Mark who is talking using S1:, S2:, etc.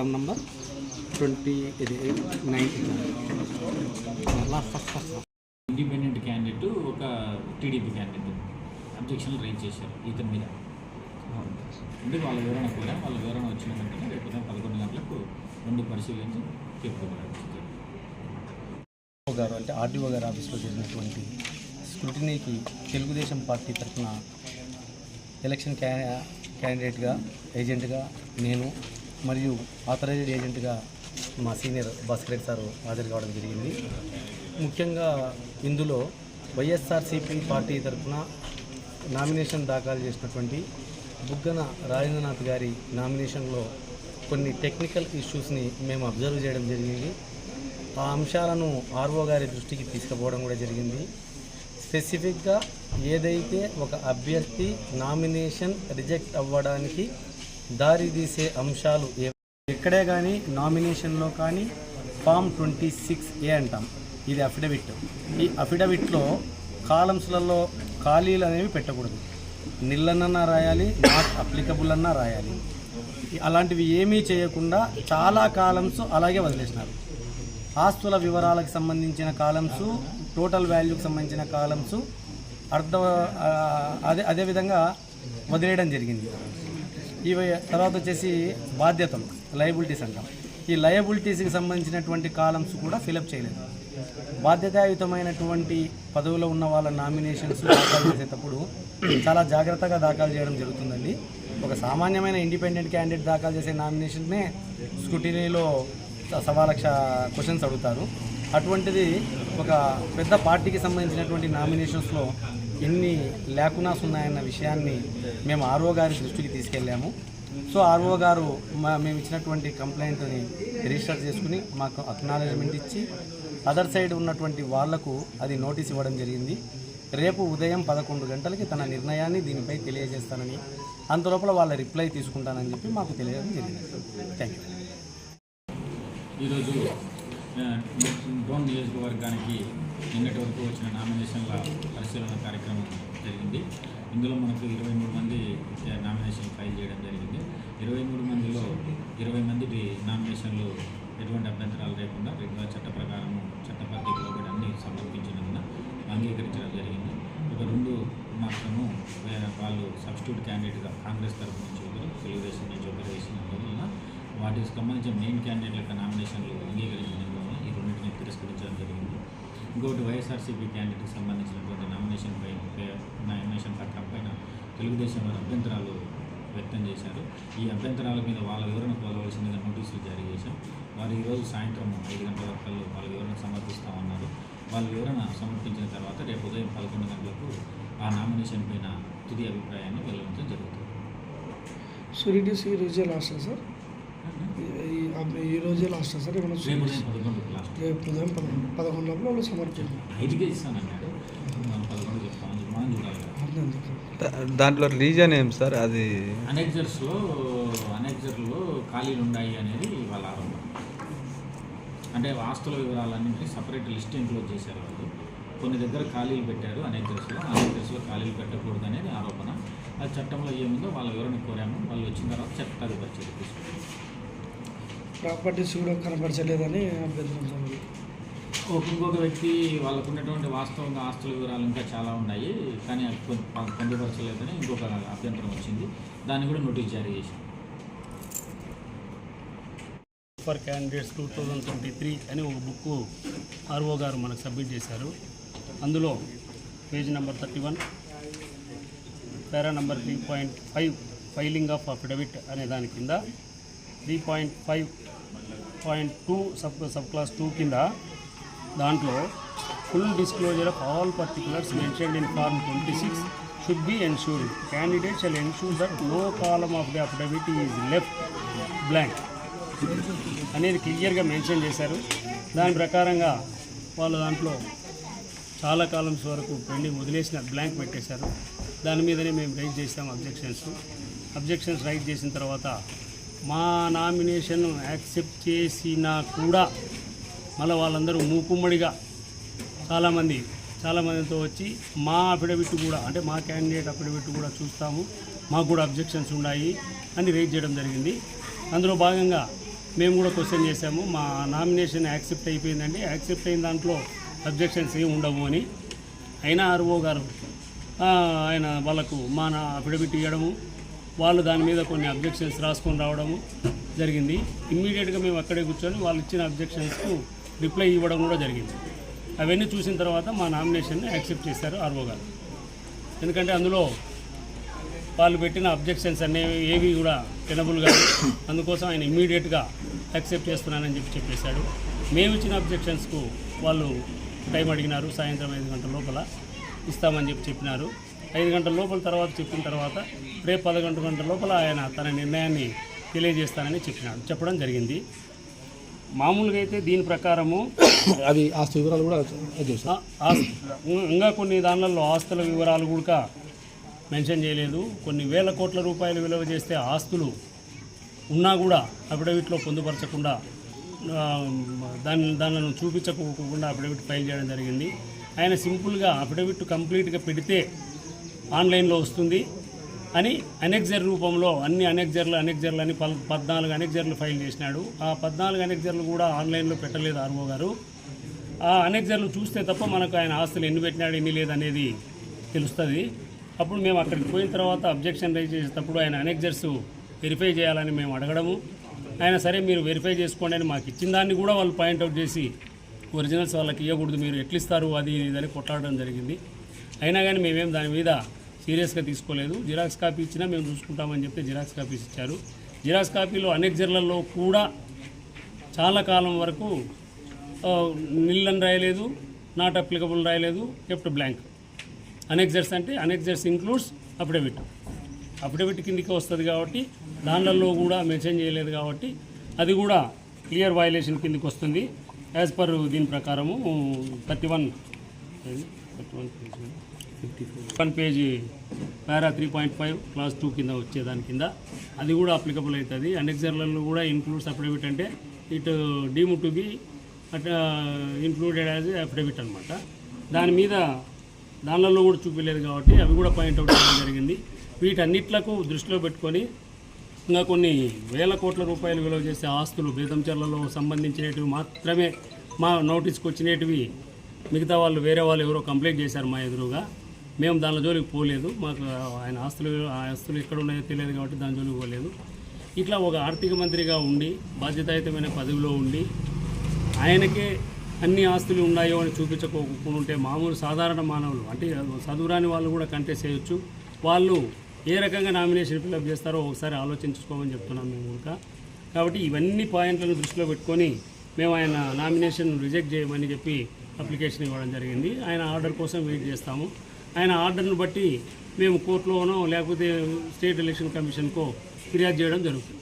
S1: కాలం number twenty ఇది nine. Last first first
S2: independent candidate ఒక TDP candidate. Objection raise చేశారు ఇతని మీద. అంటే వాళ్ళ వివరణ కూడా వాళ్ళ వివరణ వచ్చిన వెంటనే రేపు ఉదయం పదకొండు గంటలకు రెండు పరిశీలించి తీర్పు
S1: ఆర్డీఓ గారు అంటే ఆర్డీఓ గారి ఆఫీస్లో జరిగినటువంటి స్క్రూటినీకి తెలుగుదేశం పార్టీ తరఫున ఎలక్షన్ క్యా క్యాండిడేట్గా ఏజెంట్గా నేను మరియు ఆథరైజ్డ్ ఏజెంట్గా మా సీనియర్ భాస్కర్ రెడ్డి సారు హాజరు కావడం జరిగింది. ముఖ్యంగా ఇందులో వైఎస్ఆర్సీపీ పార్టీ తరఫున నామినేషన్ దాఖలు చేసినటువంటి బుగ్గన రాజేంద్రనాథ్ గారి నామినేషన్లో కొన్ని టెక్నికల్ ఇష్యూస్ని మేము అబ్జర్వ్ చేయడం జరిగింది. ఆ అంశాలను ఆర్ఓ గారి దృష్టికి తీసుకుపోవడం కూడా జరిగింది. స్పెసిఫిక్గా ఏదైతే ఒక అభ్యర్థి నామినేషన్ రిజెక్ట్ అవ్వడానికి దారితీసే అంశాలు ఎక్కడే కానీ నామినేషన్లో కానీ ఫామ్ ట్వంటీ సిక్స్ ఏ అంటాం. ఇది అఫిడవిట్ ఈ అఫిడవిట్లో కాలమ్స్లలో ఖాళీలు అనేవి పెట్టకూడదు. నిల్లనన్నా రాయాలి నాట్ అప్లికబుల్ అన్నా రాయాలి. అలాంటివి ఏమీ చేయకుండా చాలా కాలమ్స్ అలాగే వదిలేసినారు. ఆస్తుల వివరాలకు సంబంధించిన కాలమ్స్ టోటల్ వాల్యూకి సంబంధించిన కాలమ్స్ అర్థ అదే అదేవిధంగా వదిలేయడం జరిగింది. ఇవి తర్వాత వచ్చేసి బాధ్యతలు లయబిలిటీస్ అంటాం. ఈ లయబిలిటీస్కి సంబంధించినటువంటి కాలమ్స్ కూడా ఫిలప్ చేయలేదు. బాధ్యతాయుతమైనటువంటి పదవిలో ఉన్న వాళ్ళ నామినేషన్స్ దాఖలు చేసేటప్పుడు చాలా జాగ్రత్తగా దాఖలు చేయడం జరుగుతుందండి. ఒక సామాన్యమైన ఇండిపెండెంట్ క్యాండిడేట్ దాఖలు చేసే నామినేషన్నే స్క్రూటినీలో సవా లక్ష క్వశ్చన్స్ అడుగుతారు. అటువంటిది ఒక పెద్ద పార్టీకి సంబంధించినటువంటి నామినేషన్స్లో ఎన్ని లేకునాస్ ఉన్నాయన్న విషయాన్ని మేము ఆర్ఓ గారి దృష్టికి తీసుకెళ్ళాము. సో ఆర్ఓ గారు మా మేము ఇచ్చినటువంటి కంప్లైంట్ని రిజిస్టర్ చేసుకుని మాకు అక్నాలజ్మెంట్ ఇచ్చి అదర్ సైడ్ ఉన్నటువంటి వాళ్ళకు అది నోటీస్ ఇవ్వడం జరిగింది. రేపు ఉదయం పదకొండు గంటలకి తన నిర్ణయాన్ని దీనిపై తెలియజేస్తానని అంతలోపల వాళ్ళ రిప్లై తీసుకుంటానని చెప్పి మాకు తెలియడం జరిగింది. థ్యాంక్ యూ
S2: ఈరోజు డోన్ నియోజకవర్గానికి నిన్నటి వరకు వచ్చిన నామినేషన్ల పరిశీలన కార్యక్రమం జరిగింది. ఇందులో మనకు ఇరవై మూడు మంది నామినేషన్ ఫైల్ చేయడం జరిగింది. ఇరవై మూడు మందిలో ఇరవై మంది నామినేషన్లు ఎటువంటి అభ్యంతరాలు లేకుండా రెగ్యులర్ చట్ట ప్రకారం చట్ట పద్ధతిలో కూడా అన్ని సమర్పించినందున అంగీకరించడం జరిగింది. ఒక రెండు మాత్రము వాళ్ళు సబ్స్టిట్యూట్ క్యాండిడేట్గా కాంగ్రెస్ తరఫు నుంచి ఒకరు తెలుగుదేశం నుంచి ఒకరు వేసినందువలన వాటికి సంబంధించిన మెయిన్ క్యాండిడేట్ల యొక్క అంగీకరించినందువలన ఈ రెండింటిని తిరస్కరించడం జరిగింది ఇంకొకటి వైఎస్ఆర్సీపీ క్యాండిడేట్కి సంబంధించినటువంటి నామినేషన్ పై నామినేషన్ పత్రం పైన తెలుగుదేశం వారు అభ్యంతరాలు వ్యక్తం చేశారు. ఈ అభ్యంతరాల మీద వాళ్ళ వివరణ కోరవలసిందిగా నోటీసులు జారీ చేశాం. వారు ఈరోజు సాయంత్రం ఐదు గంటల వరకు వాళ్ళ వివరణ సమర్పిస్తామన్నారు. వాళ్ళ వివరణ సమర్పించిన తర్వాత రేపు ఉదయం పదకొండు గంటలకు ఆ నామినేషన్ పైన తుది అభిప్రాయాన్ని వెల్లడించడం జరుగుతుంది.
S3: సో రిడ్యూస్ ఈ రోజే లాస్ట్ సార్? ఈ రోజే లాస్ట్ సార్? ఏమైనా
S2: రేపు ఉదయం పదకొండుకు లాస్ట్
S3: రేపు ఉదయం పదకొండు. పదకొండు లోపల వాళ్ళు సమర్పించారు
S2: ఐదుకే ఇస్తానన్నాడు మనం పదకొండు చెప్తామని చూడాలి.
S4: దాంట్లో రీజన్ ఏం సార్? అది
S2: అనెక్జర్స్లో అనెక్జర్లో ఖాళీలు ఉన్నాయి అనేది వాళ్ళ ఆరోపణ. అంటే ఆస్తుల వివరాలన్నింటినీ సపరేట్ లిస్ట్ ఇంక్లూడ్ చేశారు వాళ్ళు. కొన్ని దగ్గర ఖాళీలు పెట్టారు అనెక్జర్స్లో అనెక్జర్స్లో ఖాళీలు పెట్టకూడదు అనేది ఆరోపణ. అది చట్టంలో ఏముందో వాళ్ళ వివరణ కోరాము. వాళ్ళు వచ్చిన తర్వాత చట్టాధిపరి చర్య తీసుకుంటారు.
S3: ప్రాపర్టీస్ కూడా కనపరచలేదని
S2: ఒక ఇంకొక వ్యక్తి వాళ్ళకు ఉన్నటువంటి వాస్తవంగా ఆస్తుల వివరాలు ఇంకా చాలా ఉన్నాయి కానీ అవి పొందుపరచలేదని ఇంకొక అభ్యంతరం వచ్చింది. దాన్ని కూడా నోటీస్ జారీ చేశాం.
S5: For candidates two thousand twenty three అని ఒక బుక్ ఆర్ఓ గారు మనకు సబ్మిట్ చేశారు. అందులో page number thirty one para number three point five filing of affidavit అనే దాని కింద three point five point two sub sub clause two కింద దాంట్లో full disclosure of all particulars mentioned in form twenty six should be ensured candidate shall ensure that no column of the affidavit is left blank అనేది క్లియర్గా mention చేశారు. దాని ప్రకారంగా వాళ్ళు దాంట్లో చాలా కాలమ్స్ వరకు పెండింగ్ వదిలేసిన బ్లాంక్ పెట్టేశారు. దాని మీదనే మేము రైజ్ చేసాం అబ్జెక్షన్స్ అబ్జెక్షన్స్ రైజ్ చేసిన తర్వాత మా నామినేషన్ యాక్సెప్ట్ చేసినా కూడా మళ్ళీ వాళ్ళందరూ మూకుమ్మడిగా చాలామంది చాలామందితో వచ్చి మా అఫిడవిట్ కూడా అంటే మా క్యాండిడేట్ అఫిడవిట్ కూడా చూస్తాము. మాకు కూడా అబ్జెక్షన్స్ ఉన్నాయి అని రేజ్ చేయడం జరిగింది. అందులో భాగంగా మేము కూడా క్వశ్చన్ చేశాము. మా నామినేషన్ యాక్సెప్ట్ అయిపోయిందండి. యాక్సెప్ట్ అయిన దాంట్లో అబ్జెక్షన్స్ ఏమి ఉండవు అని. అయినా ఆర్ఓ గారు ఆయన వాళ్ళకు మా అఫిడవిట్ ఇవ్వడము వాళ్ళు దాని మీద కొన్ని అబ్జెక్షన్స్ రాసుకొని రావడము జరిగింది. ఇమ్మీడియట్గా మేము అక్కడే కూర్చొని వాళ్ళు ఇచ్చిన అబ్జెక్షన్స్కు రిప్లై ఇవ్వడం కూడా జరిగింది. అవన్నీ చూసిన తర్వాత మా నామినేషన్ని యాక్సెప్ట్ చేశారు ఆర్ఓ గారు. ఎందుకంటే అందులో వాళ్ళు పెట్టిన అబ్జెక్షన్స్ అనేవి ఏవి కూడా టెనబుల్ కాదు అందుకోసం ఆయన ఇమ్మీడియట్గా యాక్సెప్ట్ చేస్తున్నానని చెప్పి చెప్పేశాడు. మేము ఇచ్చిన అబ్జెక్షన్స్కు వాళ్ళు టైం అడిగినారు సాయంత్రం ఐదు గంటల లోపల ఇస్తామని చెప్పి చెప్పినారు. ఐదు గంటల లోపల తర్వాత చెప్పిన తర్వాత రేపు పదకొండు గంటల లోపల ఆయన తన నిర్ణయాన్ని తెలియజేస్తానని చెప్పినాడు. చెప్పడం జరిగింది. మామూలుగా అయితే దీని ప్రకారము
S3: అది ఆస్తి వివరాలు కూడా
S5: ఇంకా కొన్ని దానిలలో ఆస్తుల వివరాలు కూడా మెన్షన్ చేయలేదు. కొన్ని వేల కోట్ల రూపాయలు విలువ చేస్తే ఆస్తులు ఉన్నా కూడా అఫిడవిట్లో పొందుపరచకుండా దాని దానిలను చూపించకుండా అఫిడవిట్ ఫైల్ చేయడం జరిగింది. ఆయన సింపుల్గా అఫిడవిట్ కంప్లీట్గా పెడితే ఆన్లైన్లో వస్తుంది అని అనెక్జర్ రూపంలో అన్ని అనెక్జర్లు అనెక్జర్లు అని పల్ పద్నాలుగు అనెక్జర్లు ఫైల్ చేసినాడు. ఆ పద్నాలుగు అనెక్జర్లు కూడా ఆన్లైన్లో పెట్టలేదు ఆర్ఓ గారు. ఆ అనెక్జర్లు చూస్తే తప్ప మనకు ఆయన ఆస్తులు ఎన్ని పెట్టినాడు ఎన్ని లేదనేది తెలుస్తుంది. అప్పుడు మేము అక్కడికి పోయిన తర్వాత అబ్జెక్షన్ రైజ్ చేసేటప్పుడు ఆయన అనెక్జర్స్ వెరిఫై చేయాలని మేము అడగడము. ఆయన సరే మీరు వెరిఫై చేసుకోండి అని మాకు ఇచ్చిన దాన్ని కూడా వాళ్ళు పాయింట్అవుట్ చేసి ఒరిజినల్స్ వాళ్ళకి ఇవ్వకూడదు మీరు ఎట్లిస్తారు అది ఇది అని కొట్లాడడం జరిగింది. అయినా కానీ మేమేం దాని మీద సీరియస్గా తీసుకోలేదు. జిరాక్స్ కాపీ ఇచ్చినా మేము చూసుకుంటామని చెప్తే జిరాక్స్ కాపీస్ ఇచ్చారు. జిరాక్స్ కాపీలో అనెక్జర్లలో కూడా చాలా కాలం వరకు ఆ, అని రాయలేదు నాట్ అప్లికబుల్ రాయలేదు కెప్ట్ బ్లాంక్ అనెక్జర్స్ అంటే అనెక్జర్స్ ఇంక్లూడ్స్ అఫిడవిట్ అఫిడవిట్ కిందికి వస్తుంది కాబట్టి దానిలలో కూడా మెన్షన్ చేయలేదు కాబట్టి అది కూడా క్లియర్ వయలేషన్ కిందికి వస్తుంది. యాజ్ పర్ దీని ప్రకారము thirty one one one page para three point five clause two కింద వచ్చేదాని కింద. అది కూడా అప్లికబుల్ అవుతుంది అనెక్జర్లలో కూడా ఇన్క్లూడ్స్ అఫిడవిట్ అంటే ఇటు deem to be at included as affidavit అనమాట దాని మీద దానిలలో కూడా చూపించలేదు కాబట్టి అవి కూడా పాయింట్అవుట్ చేయడం జరిగింది. వీటన్నిట్లకు దృష్టిలో పెట్టుకొని ఇంకా కొన్ని వేల కోట్ల రూపాయలు విలువ చేసే ఆస్తులు బేదంచర్లలో సంబంధించినవి మాత్రమే మా నోటీస్కి వచ్చినవి మిగతా వాళ్ళు వేరే వాళ్ళు ఎవరో కంప్లైంట్ చేశారు మా ఎదురుగా. మేము దానిలో జోలికి పోలేదు. మాకు ఆయన ఆస్తులు ఆ ఆస్తులు ఎక్కడ ఉన్నాయో తెలియదు కాబట్టి దాని జోలికి పోలేదు. ఇట్లా ఒక ఆర్థిక మంత్రిగా ఉండి బాధ్యతాయుతమైన పదవిలో ఉండి ఆయనకే అన్ని ఆస్తులు ఉన్నాయో అని చూపించకుంటే మామూలు సాధారణ మానవులు అంటే చదువురాని వాళ్ళు కూడా కంటెస్ట్ చేయొచ్చు. వాళ్ళు ఏ రకంగా నామినేషన్ ఫిల్అప్ చేస్తారో ఒకసారి ఆలోచించుకోమని చెప్తున్నాం మేము కూడా కాబట్టి ఇవన్నీ పాయింట్లను దృష్టిలో పెట్టుకొని మేము ఆయన నామినేషన్ రిజెక్ట్ చేయమని చెప్పి అప్లికేషన్ ఇవ్వడం జరిగింది. ఆయన ఆర్డర్ కోసం వెయిట్ చేస్తాము. ఆయన ఆర్డర్ను బట్టి మేము కోర్టులోనో లేకపోతే స్టేట్ ఎలక్షన్ కమిషన్కో ఫిర్యాదు చేయడం జరుగుతుంది.